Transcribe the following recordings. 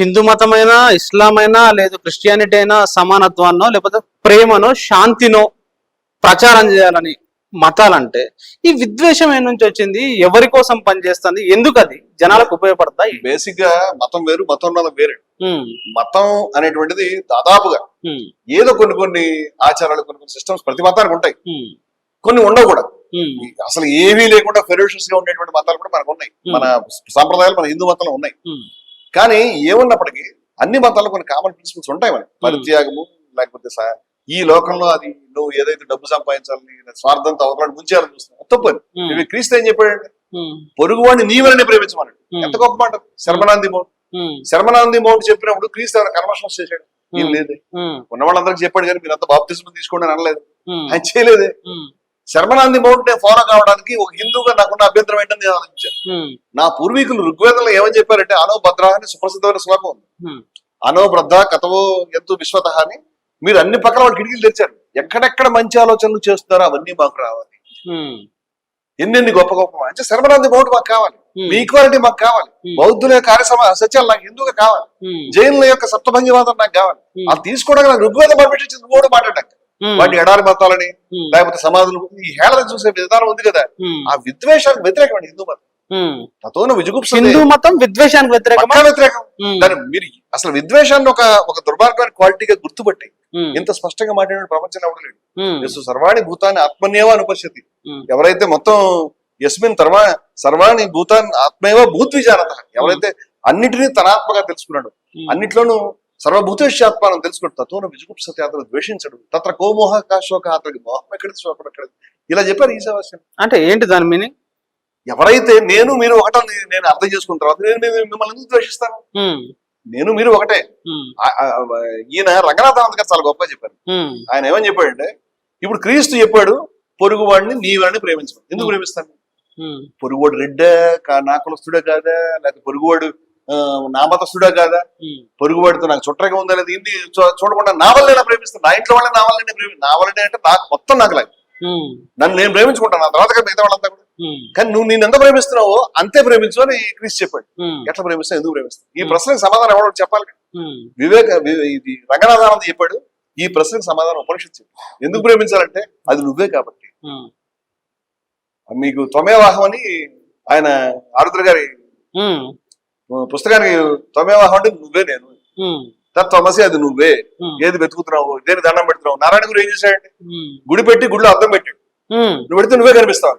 హిందూ మతమైనా ఇస్లాం అయినా లేదు క్రిస్టియానిటీ అయినా సమానత్వాన్నో లేకపోతే ప్రేమనో శాంతినో ప్రచారం చేయాలని మతాలంటే ఈ విద్వేషం ఏ నుంచి వచ్చింది? ఎవరి కోసం పనిచేస్తుంది? ఎందుకు అది జనాలకు ఉపయోగపడతాయి బేసిక్గా మతం వేరు మతోన్నతం వేరు. మతం అనేటువంటిది దాదాపుగా ఏదో కొన్ని కొన్ని ఆచారాలు కొన్ని కొన్ని సిస్టమ్స్ ప్రతి మతానికి ఉంటాయి. కొన్ని ఉండవు కూడా అసలు ఏమీ లేకుండా ఫెరోషియస్గా ఉండేటువంటి మతాలు కూడా మనకు ఉన్నాయి. మన సాంప్రదాయాలు మన హిందూ మతంలో ఉన్నాయి. కానీ ఏమున్నప్పటికీ అన్ని మతాల్లో కొన్ని కామన్ ప్రిన్సిపల్స్ ఉంటాయి మనకి పరిత్యాగము లేకపోతే ఈ లోకంలో అది నువ్వు ఏదైతే డబ్బు సంపాదించాలని స్వార్థంతో అవతలాడు ముంచేయాలని చూస్తున్నావు తప్పు. ఇవి క్రీస్తు ఏం చెప్పాడంటే పొరుగు వాడిని నీవలని ప్రేమించమన్నాడు. ఎంత గొప్ప మాట. శర్మనాంది మౌంట్ శర్మనాంది మౌంట్ చెప్పినప్పుడు క్రీస్తు ఏమైనా కన్వర్షన్ చేశాడు? లేదు. ఉన్న వాళ్ళందరికీ చెప్పాడు కానీ మీరు అంత బాప్తిజం తీసుకోండి అని అనలేదు. ఆయన చేయలేదే. శర్మనాంది మౌంట్ ఫాలో కావడానికి ఒక హిందూగా నాకున్న అభ్యంతరం ఏంటని నేను ఆలోచించాను. నా పూర్వీకులు ఋగ్వేదంలో ఏమని చెప్పారంటే అనో భద్ర అని సుప్రసిద్ధమైన శ్లోకం ఉంది. అనో భద్ర కథవో ఎంతో విశ్వత అని మీరు అన్ని పక్కల వాళ్ళు కిటికీలు తెరిచారు. ఎక్కడెక్కడ మంచి ఆలోచనలు చేస్తున్నారో అవన్నీ మాకు రావాలి. ఎన్నెన్ని గొప్ప గొప్ప అంటే శర్మనాంది మౌంట్ మాకు కావాలి. మీ ఈక్వాలిటీ మాకు కావాలి. బౌద్ధుల యొక్క కార్య సమా సత్యాలు నాకు హిందూగా కావాలి. జైనుల యొక్క సప్తభంగివాదం నాకు కావాలి. అది తీసుకోవడానికి నాకు ఋగ్వేదం పర్మిషన్ మూడు మాట్లాడాక వాటి ఎడారి మతాలని లేకపోతే సమాధులు ఈ హేళన చూసే విధానం ఉంది కదా. ఆ విద్వేషానికి వ్యతిరేకం హిందూ మతం. తతోన విజుగుప్స హిందూ మతం విద్వేషానికి వ్యతిరేకం. ఉమ్, దాని మీరు అసలు విద్వేషాన్ని ఒక ఒక దుర్మార్గమైన క్వాలిటీగా గుర్తుపట్టి ఇంత స్పష్టంగా మాట్లాడిన ప్రపంచంలో ఎవడు లేడు ఉమ్, యస్సు సర్వాణి భూతాన్ని ఆత్మన్యేవ అనుపశ్యతి ఉమ్, ఎవరైతే మొత్తం యస్మిన్ తర్వా సర్వాణి భూతాన్ని ఆత్మేవ భూత్ విచారత ఎవరైతే అన్నిటినీ తన ఆత్మగా తెలుసుకున్నాడు అన్నిట్లోనూ సర్వభూతేష్యాత్మానం తెలుసుకుంటు. తత్వన విజుగుప్సతి అతను ద్వేషించడు. తత్ర కోమోహ కాశోక అతనికి మోహం ఎక్కడిది శోకం ఎక్కడిది ఇలా చెప్పారు ఈ సమస్య అంటే ఏంటి దాని మీనింగ్? ఎవరైతే నేను మీరు ఒకటని నేను అర్థం చేసుకున్న తర్వాత నేను మిమ్మల్ని ఎందుకు ద్వేషిస్తాను? నేను మీరు ఒకటే. ఈయన రంగనాథానంద గారు చాలా గొప్పగా చెప్పారు. ఆయన ఏమని చెప్పాడంటే ఇప్పుడు క్రీస్తు చెప్పాడు పొరుగు వాడిని నీవని ప్రేమించడం ఎందుకు ప్రేమిస్తాను? పొరుగువాడు రెడ్డా నా కులస్తుడే కాదా? లేకపోతే పొరుగువాడు ఆ, నా మతస్థుడే కాదా? పొరుగువాడితో నాకు చుట్టగా ఉందా లేదా? చూ- చూడకుండా నా వల్లే ప్రేమిస్తాను నా ఇంట్లో వాళ్ళని నా వల్లనే ప్రేమి నా వల్లనే అంటే నాకు మొత్తం నాకు లాగా నన్ను నేను ప్రేమించుకుంటాను. నా తర్వాత మిగతా వాళ్ళంతా కూడా. కానీ నువ్వు నేను ఎంత ప్రేమిస్తున్నావో అంతే ప్రేమించు అని క్రీస్తు చెప్పాడు. ఎట్లా ప్రేమిస్తావు? ఎందుకు ప్రేమిస్తావు? ఈ ప్రశ్నకు సమాధానం ఎవడో చెప్పాలి. వివేక ఇది రంగనాథానంద చెప్పాడు. ఈ ప్రశ్నకు సమాధానం ఉపనిషత్తు. ఎందుకు ప్రేమించాలంటే అది నువ్వే కాబట్టి. మీకు త్వమేవాహం అని ఆయన ఆరుద్ర గారి పుస్తకానికి త్వమేవాహం అంటే నువ్వే నేను? తత్వమసి అది నువ్వే. ఏది వెతుకుతున్నావు? దేని దండం పెడుతున్నావు? నారాయణ గురు ఏం చేశాడంటే గుడి పెట్టి గుడిలో అర్థం పెట్టాడు. నువ్వు పెడితే నువ్వే కనిపిస్తావు.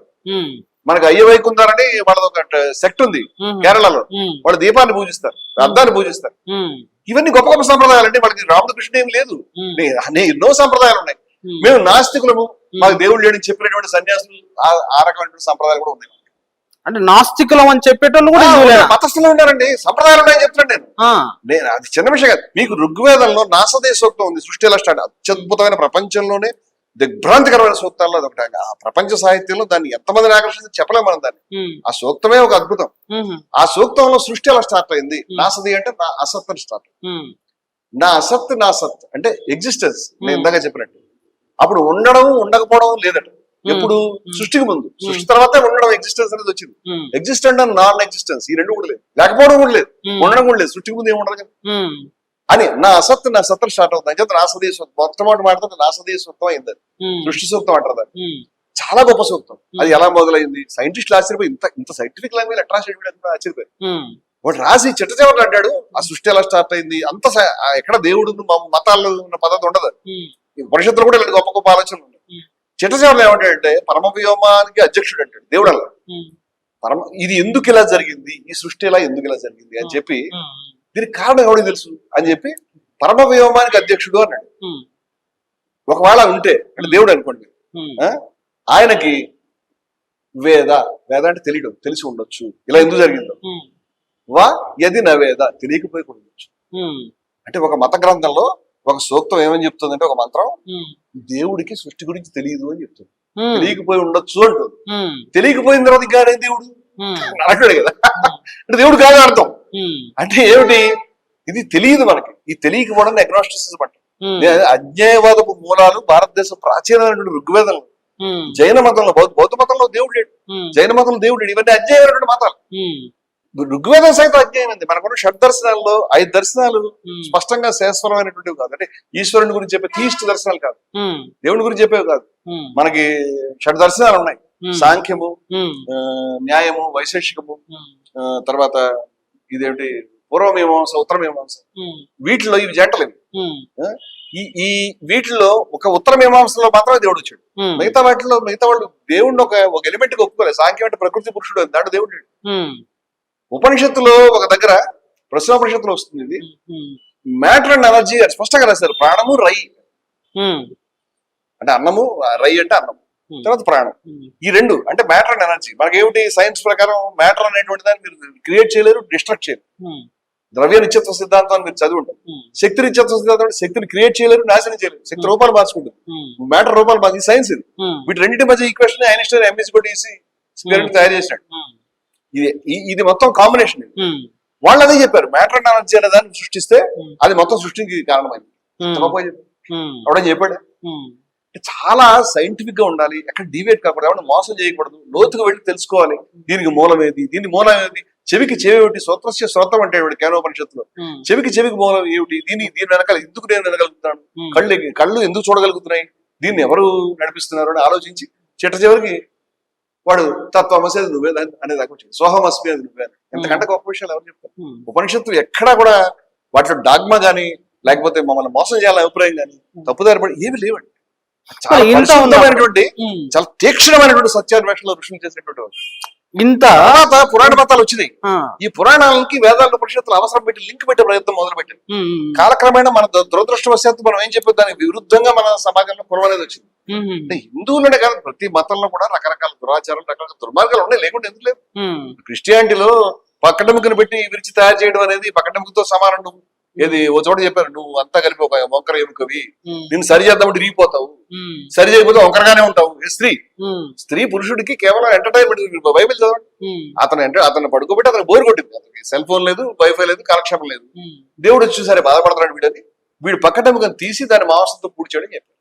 మనకు అయ్య వైకుందారని వాళ్ళది ఒక సెక్ట్ ఉంది కేరళలో. వాళ్ళు దీపాన్ని పూజిస్తారు అర్థాన్ని పూజిస్తారు. ఇవన్నీ గొప్ప గొప్ప సంప్రదాయాలు అంటే వాళ్ళకి రాముడు కృష్ణ ఏం లేదు ఎన్నో సంప్రదాయాలు ఉన్నాయి. మేము నాస్తికులము. మాకు దేవుడు లేడని చెప్పినటువంటి సన్యాసులు ఆ- ఆ రకమైనటువంటి సంప్రదాయాలు కూడా ఉన్నాయి. అంటే నాస్తికులం అని చెప్పేటోళ్ళు కూడా? మతస్థులు ఉన్నారండి సంప్రదాయాలు ఉన్నాయని చెప్తున్నాను నేను. నేను అది చిన్న విషయం కాదు. మీకు ఋగ్వేదంలో నాసదే సూక్తం ఉంది సృష్టి ఎలా స్టార్ట్. అత్యద్భుతమైన ప్రపంచంలోనే దిగ్భ్రాంతికరమైన సూక్తాల్లో ఒకటి. ఆ ప్రపంచ సాహిత్యంలో దాన్ని ఎంతమందిని ఆకర్షించి చెప్పలేము మనం దాన్ని. ఆ సూక్తమే ఒక అద్భుతం. ఆ సూక్తంలో సృష్టి ఎలా స్టార్ట్ అయింది? నాసది అంటే నా అసత్ అని స్టార్ట్ నా అసత్ నా సత్ అంటే ఎగ్జిస్టెన్స్ నేను ఇందాక చెప్పినట్టు. అప్పుడు ఉండడం ఉండకపోవడం లేదట. ఎప్పుడు సృష్టికి ముందు. సృష్టి తర్వాతే ఉండడం ఎగ్జిస్టెన్స్ అనేది వచ్చింది. ఎగ్జిస్టెంట్ అండ్ నాన్ ఎగ్జిస్టెన్స్ ఈ రెండు కూడా లేదు. లేకపోవడం కూడా లేదు. ఉండడం కూడా లేదు. సృష్టికి ముందు ఏమి ఉండదు కదా ఉమ్, అని నా అసత్ నా సత్తు స్టార్ట్ అవుతుంది. అంటే నాసదీయ సూక్తం మొట్టమొదటి మాట్లాడితే నాసదీయ సూక్తం అయింది. అది. ఉమ్, సృష్టి సూక్తం అంటారు చాలా గొప్ప సూక్తం అది ఎలా మొదలైంది? సైంటిస్టులు ఆశ్చర్యపోయి ఇంత ఇంత సైంటిఫిక్ లాంగ్వేజ్ ఎట్లా చేయడం ఆశ్చర్యపోయి వాడు రాసి చిట్ట చివరి అంటాడు ఆ సృష్టి ఎలా స్టార్ట్ అయింది? అంత ఎక్కడ దేవుడు మతాల్లో ఉన్న పద్ధతి ఉండదు. ఉపనిషత్తులు కూడా ఇలాంటి గొప్ప గొప్ప ఆలోచనలు. చిట్ట చివరిలో ఏమంటాడంటే పరమ వ్యోమానికి అధ్యక్షుడు అంటాడు దేవుడు అలా పరమ ఇది ఎందుకు ఇలా జరిగింది? ఈ సృష్టి ఎలా ఎందుకు ఇలా జరిగింది? అని చెప్పి దీనికి కారణం ఎవరికి తెలుసు? అని చెప్పి పరమ వ్యోమానికి అధ్యక్షుడు అన్నాడు. ఒకవేళ ఉంటే అంటే దేవుడు అనుకోండి? ఆయనకి వేద వేద అంటే తెలియడం తెలిసి ఉండొచ్చు. ఇలా ఎందుకు జరిగిందో. వా ఎది నవేద తెలియకపోయి ఉండొచ్చు. అంటే ఒక మత గ్రంథంలో ఒక సూక్తం ఏమని చెప్తుందంటే ఒక మంత్రం దేవుడికి సృష్టి గురించి తెలియదు అని చెప్తుంది. తెలియకపోయి ఉండొచ్చు అంటుంది. తెలియకపోయిన తర్వాత ఆడే దేవుడు? నరకుడే కదా. అంటే దేవుడు కాదు అర్థం. అంటే ఏమిటి? ఇది తెలియదు మనకి. ఈ తెలియకపోవడం అగ్నాస్టిసిజం అంట. అజ్ఞేయవాదపు మూలాలు భారతదేశం ప్రాచీనమైనటువంటి ఋగ్వేదంలో. జైన మతంలో బౌద్ధ మతంలో దేవుడు లేడు. జైన మతంలో దేవుడు లేడు. ఇవన్నీ అజ్ఞేయమైనటువంటి మతాలు. ఋగ్వేదం సైతం అధ్యయనం మనకున్న షడ్ దర్శనాల్లో ఐదు దర్శనాలు స్పష్టంగా శాశ్వతమైనటువంటివి కాదు. అంటే ఈశ్వరుని గురించి చెప్పే తీష్ట దర్శనాలు కాదు. దేవుని గురించి చెప్పేవి కాదు. మనకి షడ్ దర్శనాలు ఉన్నాయి. సాంఖ్యము న్యాయము వైశేషికము తర్వాత ఇదేంటి పూర్వమీమాంస ఉత్తరమీమాంస. వీటిలో ఇవి జంటలేవు. ఈ ఈ వీటిలో ఒక ఉత్తర మీమాంసలో మాత్రమే దేవుడు వచ్చాడు. మిగతా వాటిలో మిగతా వాళ్ళు దేవుడిని ఒక ఒక ఎలిమెంట్గా ఒప్పుకోలేదు. సాంఖ్యం అంటే ప్రకృతి పురుషుడు. దాంట్లో దేవుడు. ఉపనిషత్తులో ఒక దగ్గర ప్రశ్నోపనిషత్తులో వస్తుంది ఇది. మ్యాటర్ అండ్ ఎనర్జీ స్పష్టంగా రాశారు. ప్రాణము రై. అంటే అన్నము రై అంటే అన్నం. తర్వాత ప్రాణం. ఈ రెండు అంటే మ్యాటర్ అండ్ ఎనర్జీ మనకేమిటి? సైన్స్ ప్రకారం మ్యాటర్ అనేటువంటి దాన్ని మీరు క్రియేట్ చేయలేరు డిస్ట్రక్ట్ చేయలేరు. ద్రవ్య నిత్యత్వ సిద్ధాంతాన్ని మీరు చదివి ఉంటారు శక్తి నిత్యత్వ సిద్ధాంతం అంటే శక్తిని క్రియేట్ చేయలేరు నాశనం చేయలేరు. శక్తి రూపాలు మార్చుకుంటుంది. మ్యాటర్ రూపాలు మార్చి సైన్స్ ఇది. వీటి రెండింటి మధ్య ఈక్వేషన్ ఐన్స్టైన్ ఎంఎస్ కూడా స్పిరిట్ తయారు చేసినాడు ఇది ఇది మొత్తం కాంబినేషన్ వాళ్ళు అదే చెప్పారు మ్యాటర్ అండ్ ఎనర్జీ అనే దాన్ని సృష్టిస్తే అది మొత్తం సృష్టికి కారణమైంది. ఎవడని చెప్పాడు? చాలా సైంటిఫిక్గా ఉండాలి ఎక్కడ డివేట్ కాకూడదు ఎవరైనా మోసం చేయకూడదు లోతుగా వెళ్ళి తెలుసుకోవాలి. దీనికి మూలం ఏది దీని మూలం ఏది చెవికి చెవి ఏమిటి శ్రోత్రస్య శ్రోతం అంటే ఏమిటి కేనోపనిషత్తులో? చెవికి చెవికి మూలం ఏమిటి దీని దీని వెనకాల ఎందుకు నేను వినగలుగుతాను కళ్ళు కళ్ళు ఎందుకు చూడగలుగుతున్నాయి? దీన్ని ఎవరు నడిపిస్తున్నారు అని ఆలోచించి చిట్ట చివరికి వాడు తత్వమసేది నువ్వే దాన్ని అనేదాకా వచ్చింది. సోహమస్మి అది నువ్వే అని. ఎంతకంటే గొప్ప విషయాలు ఎవరు చెప్తారు? ఉపనిషత్తులు ఎక్కడా కూడా వాటిలో డాగ్మా గానీ లేకపోతే మమ్మల్ని మోసం చేయాలని అభిప్రాయం గానీ తప్పుదారి పడి ఏమి లేవండి. చాలా పరిశుద్ధమైనటువంటి చాలా తీక్షణమైనటువంటి సత్యాన్వేషణలో ఋషులు చేసినటువంటి. ఇంత తర్వాత పురాణ మతాలు వచ్చినాయి. ఈ పురాణాలకి వేదాల ఉపనిషత్తులు అవసరం పెట్టి లింక్ పెట్టే ప్రయత్నం మొదలు పెట్టింది కాలక్రమేణా మన దుర- దురదృష్టవశాత్తు మనం ఏం చెప్పేది దానికి విరుద్ధంగా మన సమాజంలో కులం అనేది వచ్చింది అంటే హిందువులనే కాదు ప్రతి మతంలో కూడా రకరకాల దురాచారాలు రకరకాల దుర్మార్గాలు ఉన్నాయి లేకుంటే ఎందుకు లేవు? క్రిస్టియానిటీలో పక్కడముకను పెట్టి విరిచి తయారు చేయడం అనేది పక్కడముకతో సమానం నువ్వు. ఏది ఓ చోట చెప్పారు నువ్వు అంతా కలిపి ఒక వంకర ఎముకవి నిన్ను సరి చేద్దామంటే రిగిపోతావు సరి చేయకపోతే వంకరగానే ఉంటావు. స్త్రీ? స్త్రీ పురుషుడికి కేవలం ఎంటర్టైన్మెంట్ బైబిల్ చదవండి. అతను అంటే అతను పడుకోబెట్టి అతను బోర్ కొట్టింది. అతనికి సెల్ ఫోన్ లేదు వైఫై లేదు కాలక్షేపం లేదు. దేవుడు వచ్చి సరే బాధపడుతున్నాడు వీడని. వీడు పక్కటెముకను తీసి దాని మాంసంతో పూడ్చాడని చెప్పారు.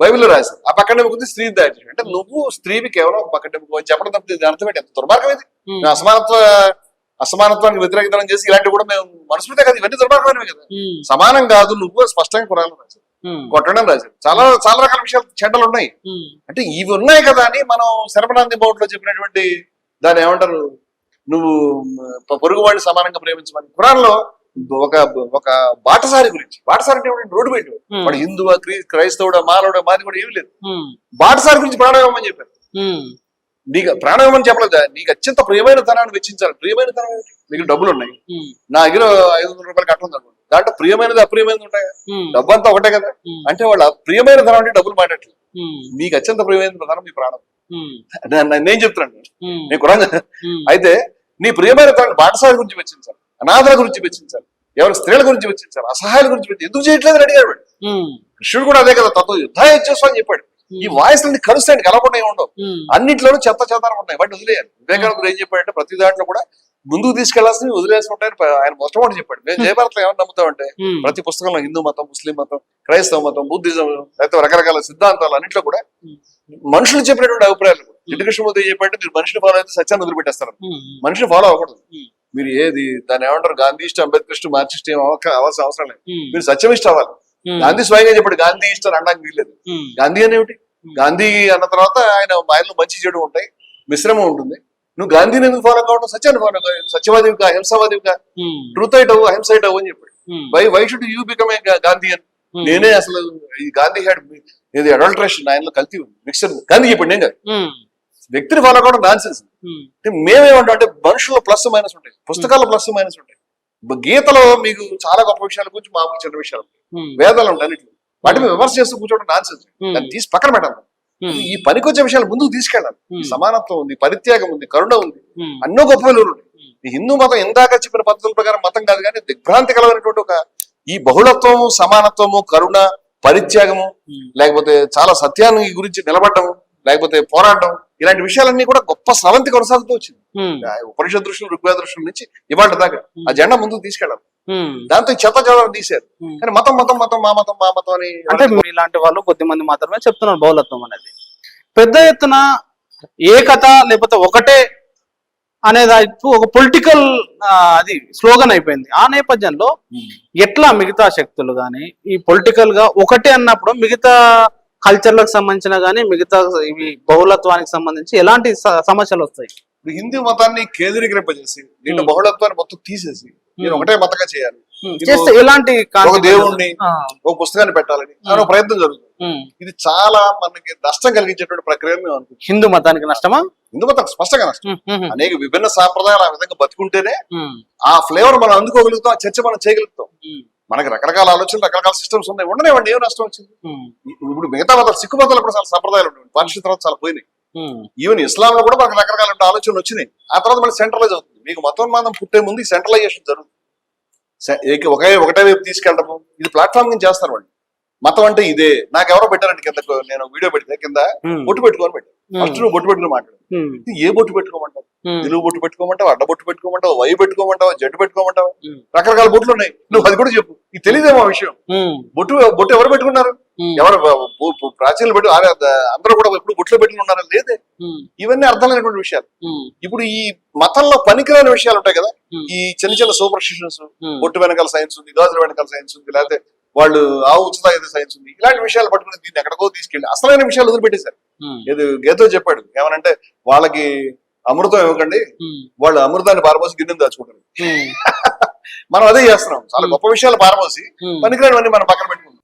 బైబిల్లో రాశారు. ఆ పక్కటెముకది స్త్రీ తయారు చేశాడు అంటే నువ్వు స్త్రీవి కేవలం పక్కటెముక అని చెప్పడం తప్పితే దీని అర్థం ఏంటి? ఎంత దుర్మార్గం ఇది? అసమానత్వ అసమానత్వానికి వ్యతిరేకతనం చేసి ఇలాంటివి కూడా మేము మనస్ఫూర్తే కదా ఇవన్నీ దుర్మార్గమైనవి కదా. సమానం కాదు నువ్వు స్పష్టంగా కురాలు రాశారు. కొట్టడం రాశారు. చాలా చాలా రకాల విషయాలు చెడ్డలు ఉన్నాయి. అంటే ఇవి ఉన్నాయి కదా అని మనం శరపనాంది బౌట్లో చెప్పినటువంటి దాన్ని ఏమంటారు? నువ్వు పొరుగు వాడిని సమానంగా ప్రేమించమని. ఖురాన్లో ఒక ఒక బాటసారి గురించి. బాటసారి అంటే? రోడ్డు పెట్టు వాడు హిందువా క్రీ క్రైస్తవుడా మానవుడా మాది కూడా ఏమి లేదు. బాటసారి గురించి ప్రాణాయామం అని చెప్పారు. నీకు ప్రాణాయామం చెప్పలేదు? నీకు అత్యంత ప్రియమైన ధనాన్ని వెచ్చించాలి. ప్రియమైన ధనం నీకు డబ్బులు ఉన్నాయి. నా దగ్గర ఐదు వందల రూపాయలు కట్ట ఉంది అనుకోండి దాంట్లో ప్రియమైనది అప్రియమైనది ఉంటాయి? డబ్బు అంతా ఒకటే కదా. అంటే వాళ్ళ ప్రియమైన ధనం అంటే డబ్బులు మాట్లాడట్లేదు. ఉమ్, నీకు అత్యంత ప్రియమైన ధనం నీ ప్రాణం. నేను- నేను చెప్తున్నాను. ఉమ్, నేను కురాన్ ఉమ్, అయితే నీ ప్రియమైన ధనం బాటసారి గురించి వెచ్చించాలి. అనాథల గురించి వెచ్చించాలి. ఎవరి స్త్రీల గురించి వెచ్చించాలి. అసహాయాల గురించి వెచ్చించాలి. ఎందుకు చేయట్లేదు అడిగాడు కృష్ణుడు కూడా అదే కదా తత్వ యుద్ధం చేస్తావు అని చెప్పాడు. ఈ వాయిస్ అన్ని కలుస్తాయి కలవకుండా ఏమి ఉండవు. అన్నింటిలోనూ చెత్త చెత్తారం ఉంటాయి వాటిని వదిలేయాలి. వివేకానందుడు ఏం చెప్పాడంటే ప్రతి దాంట్లో కూడా ముందుకు తీసుకెళ్ళాల్సింది వదిలేసి ఉంటాయని ఆయన మొట్టమొదటి చెప్పాడు. మేము జయభారత్లో ఏమని నమ్ముతామంటే ప్రతి పుస్తకంలో హిందూ మతం ముస్లిం మతం క్రైస్తవ మతం బుద్ధిజం లేకపోతే రకరకాల సిద్ధాంతాలు అన్నింటిలో కూడా మనుషులు చెప్పినటువంటి అభిప్రాయాలు. కూడా ఇంటి కృష్ణమూర్తి చెప్పంటే మీరు మనిషిని ఫాలో అయితే సత్యాన్ని వదిలిపెట్టేస్తారు. మనిషిని ఫాలో అవ్వకూడదు. మీరు ఏది దాన్ని ఏమంటారు? గాంధీ ఇష్టం అంబేద్కర్ ఇష్టం మార్క్సిస్ట్ ఏం అవ్వాల్సిన అవసరం లేదు. మీరు సత్యం ఇష్టం అవ్వాలి. గాంధీ స్వయంగా చెప్పాడు గాంధీ ఇష్టం అనడానికి వీల్లేదు. గాంధీ అనేమిటి గాంధీ అన్న తర్వాత ఆయన ఆయనలో మంచి చెడు ఉంటాయి మిశ్రమం ఉంటుంది. నువ్వు గాంధీని ఎందుకు ఫాలో కావడం? సత్యాన్ని ఫాలో కావాలి సత్యవాదివిగా అహింసావాదివిగా ఉమ్, ట్రూత్ ఐట్ అవ్వు అహింస ఐట్ అవ్వు అని చెప్పాడు. Why why should you become a Gandhi అని? నేనే అసలు ఈ గాంధీ హ్యాడ్ ఇది అడల్ట్రేషన్ ఆయనలో కల్తీ ఉంది. మిక్సర్ గాంధీ చెప్పండి నేను కాదు. వ్యక్తిని ఫాలో కావడం నాన్ సెన్స్ ఉమ్, అంటే మేమేమంటాం అంటే మనుషుల్లో ప్లస్ మైనస్ ఉంటాయి. పుస్తకాల్లో ప్లస్ మైనస్ ఉంటాయి. గీతలో మీకు చాలా గొప్ప విషయాల గురించి మామూలు చిన్న విషయాలు. ఉమ్, వేదాలు ఉంటాయి అన్నిట్లో. వాటి మీద విమర్శ చేస్తూ కూర్చోవడం నాన్ సెన్స్ ఉమ్, దాన్ని తీసి పక్కన పెట్టాలి. ఈ పనికొచ్చే విషయాలు ముందుకు తీసుకెళ్ళాలి. సమానత్వం ఉంది పరిత్యాగం ఉంది కరుణ ఉంది. అన్నో గొప్ప విలువలు ఉన్నాయి హిందూ మతం ఇందాక చెప్పిన పద్ధతుల ప్రకారం మతం కాదు కానీ దిగ్భ్రాంతి కలవనటువంటి ఒక ఈ బహుళత్వము సమానత్వము కరుణ పరిత్యాగము లేకపోతే చాలా సత్యాన్ని గురించి నిలబడడం లేకపోతే పోరాటం ఇలాంటి విషయాలన్నీ కూడా గొప్ప స్రవంతి కొనసాగుతూ వచ్చింది. ఉపనిషత్ దృష్టిలో ఋగ్వేద దృష్టి నుంచి ఇవాళ దాకా ఆ జెండా ముందుకు తీసుకెళ్ళాలి. దాంతో చెత్త చెదారం తీశారు. కానీ మతం మతం మతం మా మతం మా మతం అని అంటే ఇలాంటి వాళ్ళు కొద్ది మంది మాత్రమే చెప్తున్నారు బౌలత్వం అనేది. పెద్ద ఎత్తున ఏకత లేకపోతే ఒకటే అనేది ఒక పొలిటికల్ అది స్లోగన్ అయిపోయింది. ఆ నేపథ్యంలో ఎట్లా మిగతా శక్తులు కానీ ఈ పొలిటికల్గా ఒకటే అన్నప్పుడు మిగతా కల్చర్లకు సంబంధించిన కానీ మిగతా ఇవి బహుళత్వానికి సంబంధించి ఎలాంటి సమస్యలు వస్తాయి? ఇప్పుడు హిందూ మతాన్ని కేంద్రీకరింపజేసి Hmm. బహుళత్వాన్ని మొత్తం తీసేసి నేను. ఒకటే మతంగా చేయాలి. ఒక consequences? దేవుణ్ణి ఒక పుస్తకాన్ని పెట్టాలని అనే ఒక ప్రయత్నం జరుగుతుంది. ఇది చాలా మనకి నష్టం కలిగించేటువంటి ప్రక్రియ హిందూ మతానికి నష్టమా? హిందూ మతం స్పష్టంగా నష్టం. అనేక విభిన్న సాంప్రదాయాలు ఆ విధంగా బతుకుంటేనే ఆ ఫ్లేవర్ మనం అందుకోగలుగుతాం ఆ చర్చ మనం చేయగలుగుతాం. మనకి రకరకాల ఆలోచనలు రకరకాల సిస్టమ్స్ ఉన్నాయి. ఉండనివ్వండి ఏం నష్టం వచ్చింది? ఇప్పుడు మిగతా మతాలు సిక్కు మతాలు కూడా చాలా సంప్రదాయాలు ఉన్నాయి పార్టీ తర్వాత చాలా పోయినాయి. ఈవెన్ ఇస్లాం లో కూడా మనకు రకరకాల ఆలోచనలు వచ్చినాయి. ఆ తర్వాత మళ్ళీ సెంట్రలైజ్ అవుతుంది. మీకు మతోన్మాదం పుట్టే ముందు ఈ సెంట్రలైజేషన్ జరుగుతుంది. ఒకే ఒకటే వైపు తీసుకెళ్ళడము. ఇది ప్లాట్ఫామ్ కింద చేస్తారు వాళ్ళు. మతం అంటే ఇదే. నాకు ఎవరో పెట్టారండి కింద నేను వీడియో పెడితే కింద బొట్టు పెట్టుకొని పెట్టాను ఫస్ట్ నువ్వు బొట్టు పెట్టుకుని మాట్లాడు. ఏ బొట్టు పెట్టుకోమంటావు? నిలువు బొట్టు పెట్టుకోమంటావు అడ్డ బొట్టు పెట్టుకోమంటావు వై పెట్టుకోమంటావు జడ్డు పెట్టుకోమంటావు? రకరకాల బొట్లు ఉన్నాయి. నువ్వు అది కూడా చెప్పు. ఇది తెలియదేమో ఆ విషయం. బొట్టు బొట్టు ఎవరు పెట్టుకున్నారు? ఎవరు ప్రాచీనలు పెట్టి అందరూ కూడా ఎప్పుడు బొట్లు పెట్టుకుని ఉన్నారా? లేదే. ఇవన్నీ అర్థం లేనటువంటి విషయాలు. ఇప్పుడు ఈ మతంలో పనికిరాని విషయాలు ఉంటాయి కదా. ఈ చిన్న చిన్న సూపర్ స్టిషన్స్ బొట్టు వెనకాల సైన్స్ ఉంది గాజుల వెనకాల సైన్స్ ఉంది లేకపోతే వాళ్ళు ఆవు ఉచిత ఏదో సైన్స్ ఉంది. ఇలాంటి విషయాలు పట్టుకుని దీన్ని ఎక్కడికో తీసుకెళ్ళి అసలైన విషయాలు వదిలిపెట్టేశారు. ఏదో గేతో చెప్పాడు. ఏమనంటే వాళ్ళకి అమృతం ఇవ్వకండి. వాళ్ళు అమృతాన్ని పారబోసి గిన్నెని దాచుకుంటారు. మనం అదే చేస్తున్నాం. చాలా గొప్ప విషయాలు పారబోసి ఉమ్. పనికిరానివన్నీ మనం పక్కన పెట్టుకుంటాం.